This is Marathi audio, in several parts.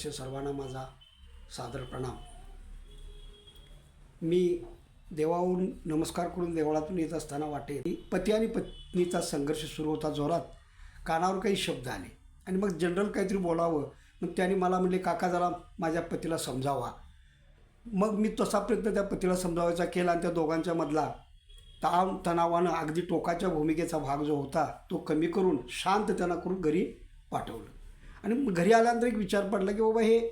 अतिशय सर्वांना माझा सादर प्रणाम. मी देवाहून नमस्कार करून देवळातून येत असताना वाटे पती आणि पत्नीचा संघर्ष सुरू होता जोरात. कानावर काही शब्द आले. आणि मग जनरल काहीतरी बोलावं. मग त्याने मला म्हणले काका जरा माझ्या पतीला समजावा. मग मी तसा प्रयत्न त्या पतीला समजावायचा केला आणि त्या दोघांच्या मधला ताण तणावानं अगदी टोकाच्या भूमिकेचा भाग जो होता तो कमी करून शांत त्यांना करून घरी पाठवलं. आणि मग घरी आल्यानंतर एक विचार पडला की बाबा हे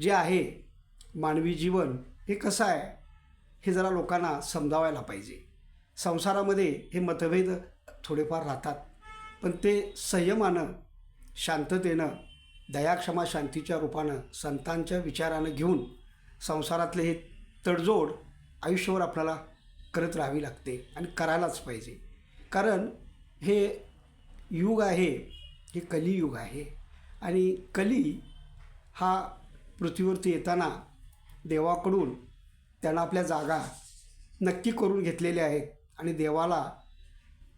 जे आहे मानवी जीवन हे कसं आहे? हे जरा लोकांना समजावायला पाहिजे. संसारामध्ये हे मतभेद थोडेफार राहतात. पण ते संयमानं शांततेनं दयाक्षमा शांतीच्या रूपानं संतांच्या विचारानं घेऊन संसारातले हे तडजोड आयुष्यभर आपल्याला करत राहावी लागते आणि करायलाच पाहिजे. कारण हे युग आहे हे कलियुग आहे. आणि कली हा पृथ्वीवरती येताना देवाकडून त्यांना आपल्या जागा नक्की करून घेतलेल्या आहेत. आणि देवाला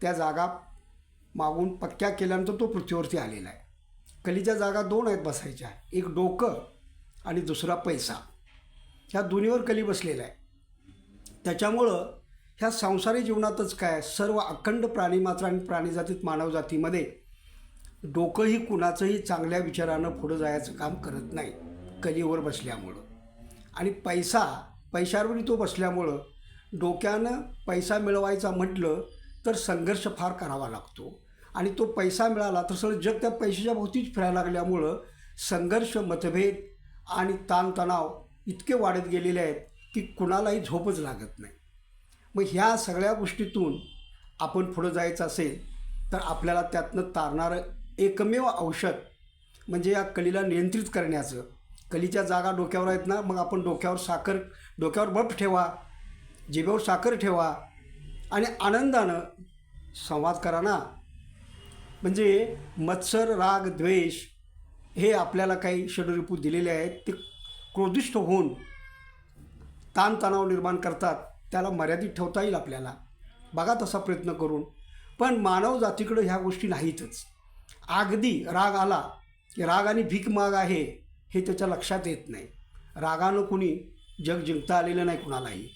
त्या जागा मागून पक्क्या केल्यानंतर तो पृथ्वीवरती आलेला आहे. कलीच्या जागा दोन आहेत बसायच्या. एक डोकं आणि दुसरा पैसा. ह्या दोन्हीवर कली बसलेला आहे. त्याच्यामुळं ह्या संसारी जीवनातच काय सर्व अखंड प्राणीमात्र आणि प्राणीजातीत मानवजातीमध्ये डोकंही कुणाचंही चांगल्या विचारानं पुढं जायचं काम करत नाही कलीवर बसल्यामुळं. आणि पैसा पैशावरही तो बसल्यामुळं डोक्यानं पैसा मिळवायचा म्हटलं तर संघर्ष फार करावा लागतो. आणि तो पैसा मिळाला तर सगळं जग त्या पैशाच्या भोवतीच फिरायला लागल्यामुळं संघर्ष मतभेद आणि ताणतणाव इतके वाढत गेलेले आहेत की कुणालाही झोपच लागत नाही. मग ह्या सगळ्या गोष्टीतून आपण पुढं जायचं असेल तर आपल्याला त्यातनं तारणारं एकमेव औषध म्हणजे या कलीला नियंत्रित करण्याचं. कलीच्या जागा डोक्यावर आहेत ना मग आपण डोक्यावर साखर डोक्यावर बर्फ ठेवा जिभेवर साखर ठेवा आणि आनंदानं संवाद करा ना. म्हणजे मत्सर राग द्वेष हे आपल्याला काही षडरिपू दिलेले आहेत ते क्रोधिष्ठ होऊन ताणतणाव निर्माण करतात त्याला मर्यादित ठेवता येईल आपल्याला. बघा तसा प्रयत्न करून. पण मानव जातीकडं ह्या गोष्टी नाहीतच. अगदी राग आला की राग आणि भीक माग आहे हे त्याच्या लक्षात येत नाही. रागानं कुणी जग जिंकता आलेलं नाही कुणालाही.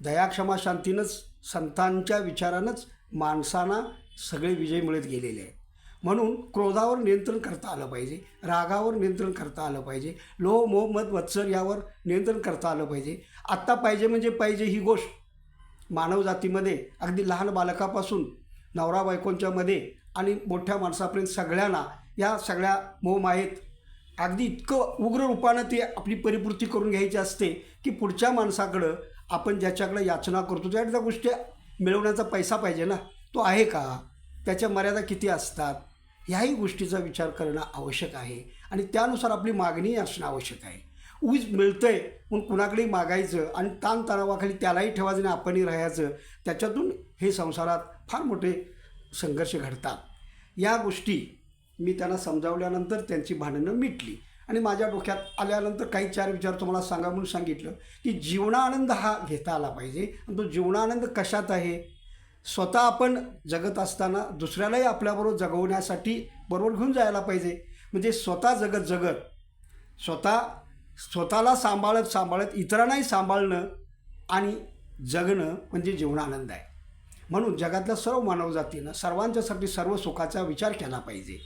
दया क्षमा शांतीनंच संतांच्या विचारानंच माणसांना सगळे विजय मिळत गेलेले आहेत. म्हणून क्रोधावर नियंत्रण करता आलं पाहिजे रागावर नियंत्रण करता आलं पाहिजे लोह मोहम्मद वत्सर यावर नियंत्रण करता आलं पाहिजे. आत्ता पाहिजे म्हणजे पाहिजे ही गोष्ट. मानवजातीमध्ये अगदी लहान बालकापासून नवरा बायकोंच्यामध्ये आणि मोठ्या माणसापर्यंत सगळ्यांना या सगळ्या मोहमायेत अगदी इतकं उग्र रूपानं ते आपली परिपूर्ती करून घ्यायची असते की पुढच्या माणसाकडं आपण ज्याच्याकडं याचना करतो त्या त्या गोष्टी मिळवण्याचा पैसा पाहिजे ना. तो आहे का? त्याच्या मर्यादा किती असतात? ह्याही गोष्टीचा विचार करणं आवश्यक आहे. आणि त्यानुसार आपली मागणी असणं आवश्यक आहे. ऊज मिळतंय म्हणून कुणाकडेही मागायचं आणि ताणतणावाखाली त्यालाही ठेवायचं आणि आपणही राहायचं त्याच्यातून हे संसारात फार मोठे संघर्ष घडतात. या गोष्टी मी त्यांना समजावल्यानंतर त्यांची भांडणं मिटली. आणि माझ्या डोक्यात आल्यानंतर काही चार विचार तुम्हाला सांगा म्हणून सांगितलं की जीवनानंद हा घेता आला पाहिजे. आणि तो जीवनानंद कशात आहे? स्वतः आपण जगत असताना दुसऱ्यालाही आपल्याबरोबर जगवण्यासाठी बरोबर घेऊन जायला पाहिजे. म्हणजे स्वतः जगत जगत स्वतः स्वतःला सांभाळत सांभाळत इतरांनाही सांभाळणं आणि जगणं म्हणजे जीवनानंद आहे. म्हणून जगातल्या सर्व मानवजातीनं सर्वांच्यासाठी सर्व सुखाचा विचार केला पाहिजे.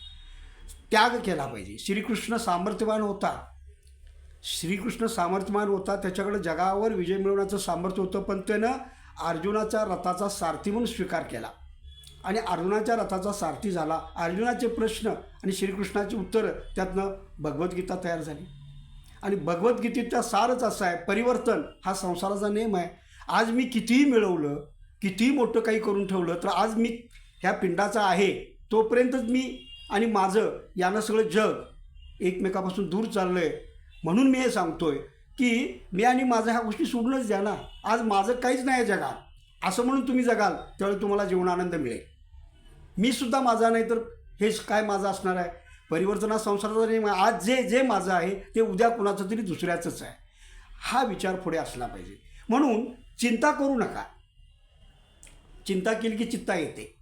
त्याग केला पाहिजे. श्रीकृष्ण सामर्थ्यवान होता. श्रीकृष्ण सामर्थ्यवान होता. त्याच्याकडे जगावर विजय मिळवण्याचं सामर्थ्य होतं. पण त्यानं अर्जुनाच्या रथाचा सारथी म्हणून स्वीकार केला. आणि अर्जुनाच्या रथाचा सारथी झाला. अर्जुनाचे प्रश्न आणि श्रीकृष्णाची उत्तरं त्यातनं भगवद्गीता तयार झाली. आणि भगवद्गीतेचा सारच असा आहे. परिवर्तन हा संसाराचा नेम आहे. आज मी कितीही मिळवलं कितीही मोठं काही करून ठेवलं तर आज मी ह्या पिंडाचा आहे तोपर्यंतच मी आणि माझं यानं सगळं जग एकमेकापासून दूर चाललं आहे म्हणून मी हे सांगतो आहे की मी आणि माझं ह्या गोष्टी सोडूनच द्या ना. आज माझं काहीच नाही आहे जगात. असं म्हणून तुम्ही जगाल त्यावेळी तुम्हाला जीवनानंद मिळेल. मी सुद्धा माझा नाही तर हेच काय माझं असणार आहे? परिवर्तना संसाराचा नियम आज जे जे माझं आहे ते उद्या कुणाचं तरी दुसऱ्याचंच आहे. हा विचार पुढे असला पाहिजे. म्हणून चिंता करू नका. चिंता केली की चित्ता येते.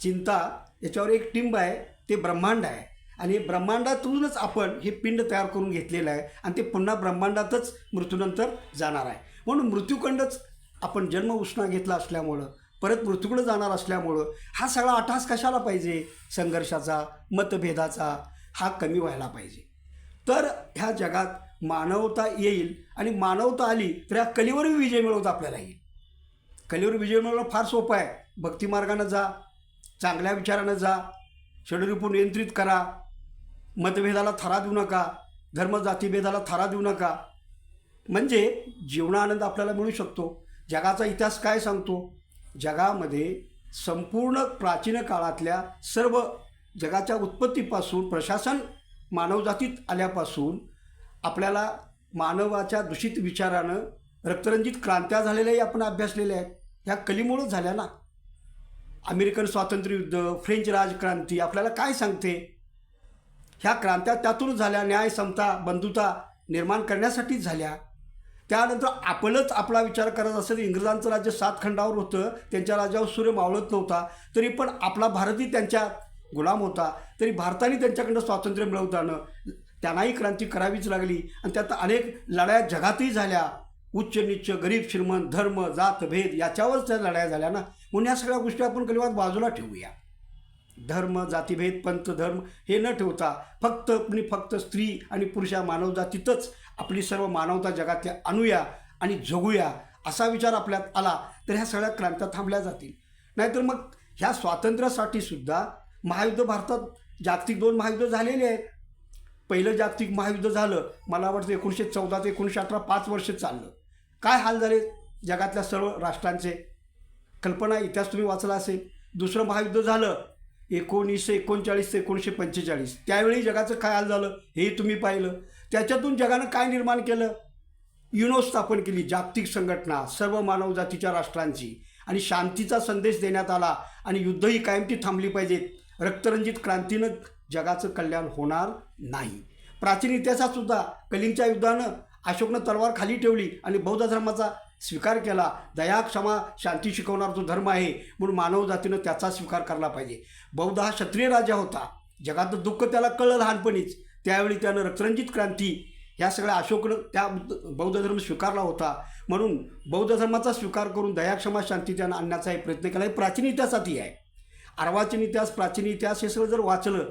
चिंता याच्यावर एक टिंब आहे ते ब्रह्मांड आहे. आणि ब्रह्मांडातूनच आपण हे पिंड तयार करून घेतलेलं आहे आणि ते पुन्हा ब्रह्मांडातच मृत्यूनंतर जाणार आहे. म्हणून मृत्यूखंडच आपण जन्म उष्णा घेतला असल्यामुळं परत मृत्यूकडे जाणार असल्यामुळं हा सगळा अटास कशाला पाहिजे? संघर्षाचा मतभेदाचा हा कमी व्हायला पाहिजे. तर ह्या जगात मानवता येईल आणि मानवता आली तर ह्या कलीवरही विजय मिळवता आपल्याला येईल. कलेवर विजय मिळवणं फार सोपं आहे. भक्तिमार्गानं जा चांगल्या विचारानं जा षडरूपू नियंत्रित करा मतभेदाला थारा देऊ नका धर्म जातीभेदाला थारा देऊ नका. म्हणजे जीवनानंद आपल्याला मिळू शकतो. जगाचा इतिहास काय सांगतो? जगामध्ये संपूर्ण प्राचीन काळातल्या सर्व जगाच्या उत्पत्तीपासून प्रशासन मानवजातीत आल्यापासून आपल्याला मानवाच्या दूषित विचारानं रक्तरंजित क्रांत्या झालेल्याही आपण अभ्यासलेल्या आहेत. ह्या कलीमुळंच झाल्या ना. अमेरिकन स्वातंत्र्ययुद्ध फ्रेंच राजक्रांती आपल्याला काय सांगते? ह्या क्रांत्या त्यातूनच झाल्या न्याय समता बंधुता निर्माण करण्यासाठीच झाल्या. त्यानंतर आपलंच आपला विचार करत असेल इंग्रजांचं राज्य सात खंडावर होतं त्यांच्या राज्यावर सूर्य मावळत नव्हता तरी पण आपला भारतही त्यांच्या गुलाम होता तरी भारताने त्यांच्याकडनं स्वातंत्र्य मिळवताना त्यांनाही क्रांती करावीच लागली. आणि त्यात अनेक लढाया जगातही झाल्या. उच्च निच्च गरीब श्रीमंत धर्म जात भेद याच्यावरच त्या लढाया झाल्या ना. म्हणून या सगळ्या गोष्टी आपण कलिवात बाजूला ठेवूया. धर्म जातीभेद पंथ धर्म हे न ठेवता फक्त आणि फक्त स्त्री आणि पुरुषा मानवजातीतच आपली सर्व मानवता जगातल्या आणूया आणि जगूया असा विचार आपल्यात आला तर ह्या सगळ्या क्रांत्या थांबल्या जातील. नाहीतर मग ह्या स्वातंत्र्यासाठी सुद्धा महायुद्ध भारतात जागतिक दोन महायुद्ध झालेले आहेत. पहिलं जागतिक महायुद्ध झालं. मला वाटतं एकोणीसशे चौदा ते एकोणीसशे अठरा पाच वर्ष चाललं. काय हाल झाले जगातल्या सर्व राष्ट्रांचे? कल्पना इतिहास तुम्ही वाचला असेल. दुसरं महायुद्ध झालं एकोणीसशे एकोणचाळीस ते एकोणीसशे पंचेचाळीस. त्यावेळी जगाचं काय हाल झालं हे तुम्ही पाहिलं. त्याच्यातून जगानं काय निर्माण केलं? युनो स्थापन केली जागतिक संघटना सर्व मानवजातीच्या राष्ट्रांची. आणि शांतीचा संदेश देण्यात आला आणि युद्धही कायमची थांबली पाहिजेत. रक्तरंजित क्रांतीनं जगाचं कल्याण होणार नाही. प्राचीन इतिहासात सुद्धा कलिंगच्या युद्धानं अशोकनं तलवार खाली ठेवली आणि बौद्ध धर्माचा स्वीकार केला. दया क्षमा शांती शिकवणारा जो धर्म आहे म्हणून मानव जातीनं त्याचा स्वीकार करायला पाहिजे. बौद्ध हा क्षत्रिय राजा होता. जगातलं दुःख त्याला कळलं लहानपणीच. त्यावेळी त्यानं रक्तरंजित क्रांती ह्या सगळ्या अशोकनं त्या बौद्ध धर्म स्वीकारला होता. म्हणून बौद्ध धर्माचा स्वीकार करून दया क्षमा शांती त्यानं आणण्याचा एक प्रयत्न केला. हे प्राचीन इतिहासातही आहे. अर्वाचीन इतिहास प्राचीन इतिहास हे सगळं जर वाचलं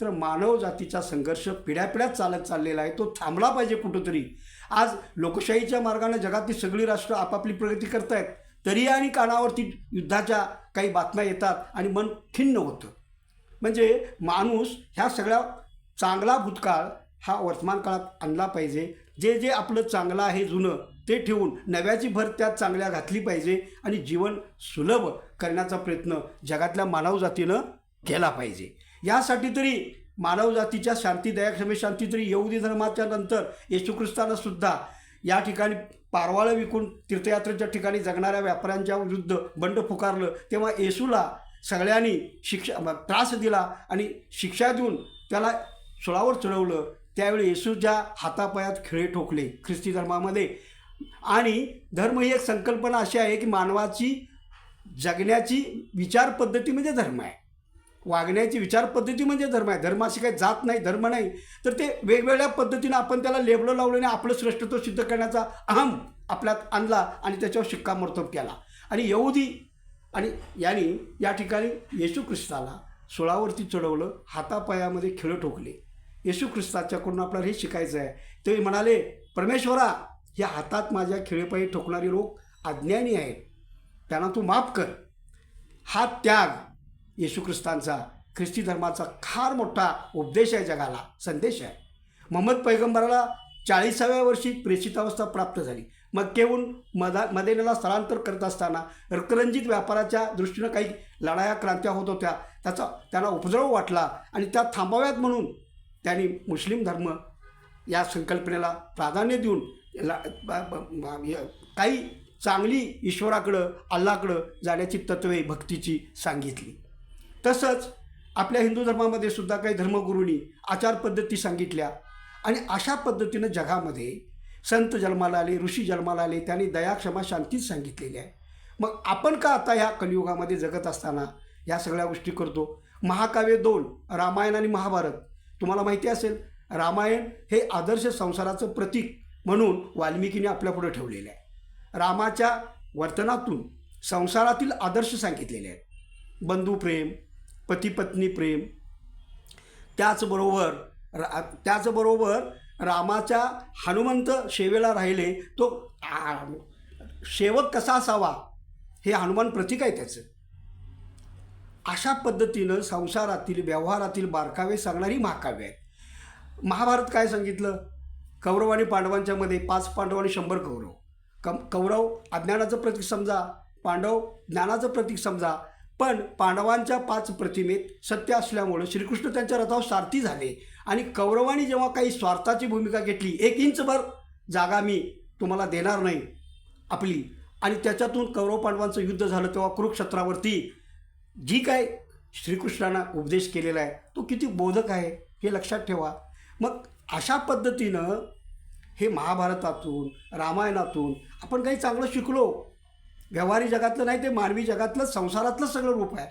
तर मानव जातीचा संघर्ष पिढ्यापिढ्यात चालत चाललेला आहे. तो थांबला पाहिजे कुठंतरी. आज लोकशाहीच्या मार्गाने जगातली सगळी राष्ट्र आपापली प्रगती करतायत तरी आणि कानावरती युद्धाच्या काही बातम्या येतात आणि मन खिन्न होतं. म्हणजे माणूस ह्या सगळ्या चांगला भूतकाळ हा वर्तमान काळात आणला पाहिजे. जे जे आपलं चांगलं आहे जुनं ते ठेवून नव्याची भर त्यात चांगल्या घातली पाहिजे आणि जीवन सुलभ करण्याचा प्रयत्न जगातल्या मानवजातीनं केला पाहिजे. यासाठी तरी मानवजातीच्या शांतीदायक समे शांती तरी यहुदी धर्माच्या नंतर येशू ख्रिस्तानं सुद्धा या ठिकाणी पारवाळं विकून तीर्थयात्रेच्या ठिकाणी जगणाऱ्या व्यापाऱ्यांच्या विरुद्ध बंड पुकारलं तेव्हा येशूला सगळ्यांनी शिक्षा त्रास दिला आणि शिक्षा देऊन त्याला सुळावर चढवलं. त्यावेळी येशूच्या हातापायात खिळे ठोकले ख्रिस्ती धर्मामध्ये. आणि धर्म ही एक संकल्पना अशी आहे की मानवाची जगण्याची विचारपद्धती म्हणजे धर्म आहे. वागण्याची विचार पद्धती म्हणजे धर्म आहे. धर्माशी काही जात नाही धर्म नाही. तर ते वेगवेगळ्या पद्धतीनं आपण त्याला लेबलं लावलं आणि आपलं श्रेष्ठत्व सिद्ध करण्याचा अहम आपल्यात आणला आणि त्याच्यावर शिक्कामोर्तब केला. आणि यहुदी आणि यांनी या ठिकाणी येशू ख्रिस्ताला सुळावरती चढवलं हातापायामध्ये खिळं ठोकले. येशू ख्रिस्ताच्याकडून आपल्याला हे शिकायचं आहे. ते म्हणाले परमेश्वरा या हातात माझ्या खिळेपायी ठोकणारे लोक अज्ञानी आहेत. त्यांना तू माफ कर. हा त्याग येशू ख्रिस्तांचा ख्रिस्ती धर्माचा फार मोठा उपदेश आहे जगाला संदेश आहे. मोहम्मद पैगंबराला चाळीसाव्या वर्षी प्रेषित अवस्था प्राप्त झाली. मग केवून मदा मदेनेला स्थलांतर करत असताना रक्तरंजित व्यापाराच्या दृष्टीनं काही लढाया क्रांत्या होत होत्या. त्याचा त्यांना उपद्रव वाटला आणि त्या थांबाव्यात म्हणून त्यांनी मुस्लिम धर्म या संकल्पनेला प्राधान्य देऊन काही चांगली ईश्वराकडं अल्लाकडं जाण्याची तत्वे भक्तीची सांगितली. तसंच आपल्या हिंदू धर्मामध्ये सुद्धा काही धर्मगुरूंनी आचारपद्धती सांगितल्या. आणि अशा पद्धतीनं जगामध्ये संत जन्माला आले ऋषी जन्माला आले त्यांनी दया क्षमा शांतीच सांगितलेली आहे. मग आपण का आता ह्या कलियुगामध्ये जगत असताना ह्या सगळ्या गोष्टी करतो? महाकाव्य दोन रामायण आणि महाभारत. तुम्हाला माहिती असेल रामायण हे आदर्श संसाराचं प्रतीक म्हणून वाल्मिकीने आपल्यापुढे ठेवलेलं आहे. रामाच्या वर्तनातून संसारातील आदर्श सांगितलेले आहेत. बंधुप्रेम पतीपत्नी प्रेम. त्याचबरोबर रा त्याचबरोबर रामाच्या हनुमंत सेवेला राहिले तो शेवक सेवक कसा असावा हे हनुमान प्रतीक आहे त्याचं. अशा पद्धतीनं संसारातील व्यवहारातील बारकावे सांगणारी महाकाव्य आहेत. महाभारत काय सांगितलं? कौरव आणि पांडवांच्यामध्ये पाच पांडव आणि शंभर कौरव. कम कौरव अज्ञानाचं प्रतीक समजा पांडव ज्ञानाचं प्रतीक समजा पण पांडवांच्या पाच प्रतिमेत सत्य असल्यामुळं श्रीकृष्ण त्यांच्या रथावर सारथी झाले. आणि कौरवांनी जेव्हा काही स्वार्थाची भूमिका घेतली एक इंचभर जागा मी तुम्हाला देणार नाही आपली. आणि त्याच्यातून कौरव पांडवांचं युद्ध झालं तेव्हा कुरुक्षेत्रावरती जी काय श्रीकृष्णानं उपदेश केलेला आहे तो किती बोधक आहे हे लक्षात ठेवा. मग अशा पद्धतीनं हे महाभारतातून रामायणातून आपण काही चांगलं शिकलो. व्यवहारी जगातलं नाही ते मानवी जगातलं संसारातलं सगळं रूप आहे.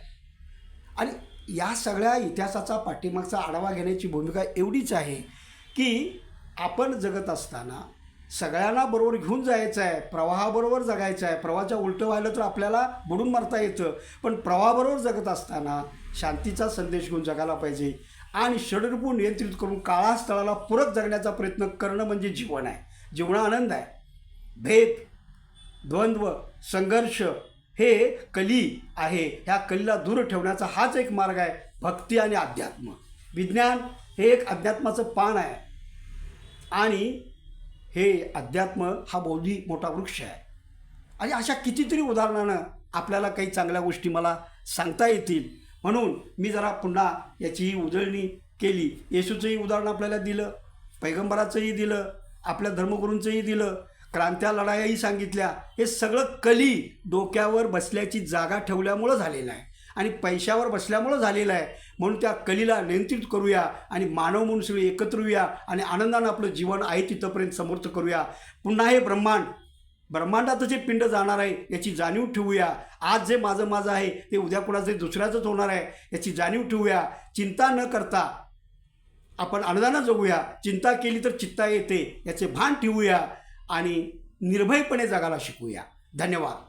आणि या सगळ्या इतिहासाचा पाठीमागचा आढावा घेण्याची भूमिका एवढीच आहे की आपण जगत असताना सगळ्यांना बरोबर घेऊन जायचं आहे. प्रवाहाबरोबर जगायचं आहे. प्रवाहाच्या उलटं व्हायला तर आपल्याला बुडून मारता येतं. पण प्रवाहाबरोबर जगत असताना शांतीचा संदेश घेऊन जगायला पाहिजे आणि षडरूपू नियंत्रित करून काळास्थळाला पूरक जगण्याचा प्रयत्न करणं म्हणजे जीवन आहे. जीवना आनंद आहे. भेद द्वंद्व संघर्ष हे कली आहे. ह्या कलीला दूर ठेवण्याचा हाच एक मार्ग आहे भक्ती आणि अध्यात्म. विज्ञान हे एक अध्यात्माचं पान आहे. आणि हे अध्यात्म हा बौद्धी मोठा वृक्ष आहे. आणि अशा कितीतरी उदाहरणानं आपल्याला काही चांगल्या गोष्टी मला सांगता येतील. म्हणून मी जरा पुन्हा याचीही उजळणी केली. येशूचंही उदाहरण आपल्याला दिलं पैगंबराचंही दिलं आपल्या धर्मगुरूंचंही दिलं. क्रांत्या लढायाही सांगितल्या. हे सगळं कली डोक्यावर बसल्याची जागा ठेवल्यामुळं झालेलं आहे. आणि पैशावर बसल्यामुळं झालेलं आहे. म्हणून त्या कलीला नियंत्रित करूया आणि मानव म्हणून सगळे एकत्र येऊया आणि आनंदानं आपलं जीवन आहे तिथंपर्यंत समर्थ करूया. पुन्हा हे ब्रह्मांड ब्रह्मांडाचं जे पिंड जाणार आहे याची जाणीव ठेवूया. आज जे माझं माझं आहे ते उद्या कुणाचं दुसऱ्याचंच होणार आहे याची जाणीव ठेवूया. चिंता न करता आपण आनंदानं जगूया. चिंता केली तर चित्ता येते याचे भान ठेवूया. आणि निर्भयपणे जगायला शिकूया. धन्यवाद.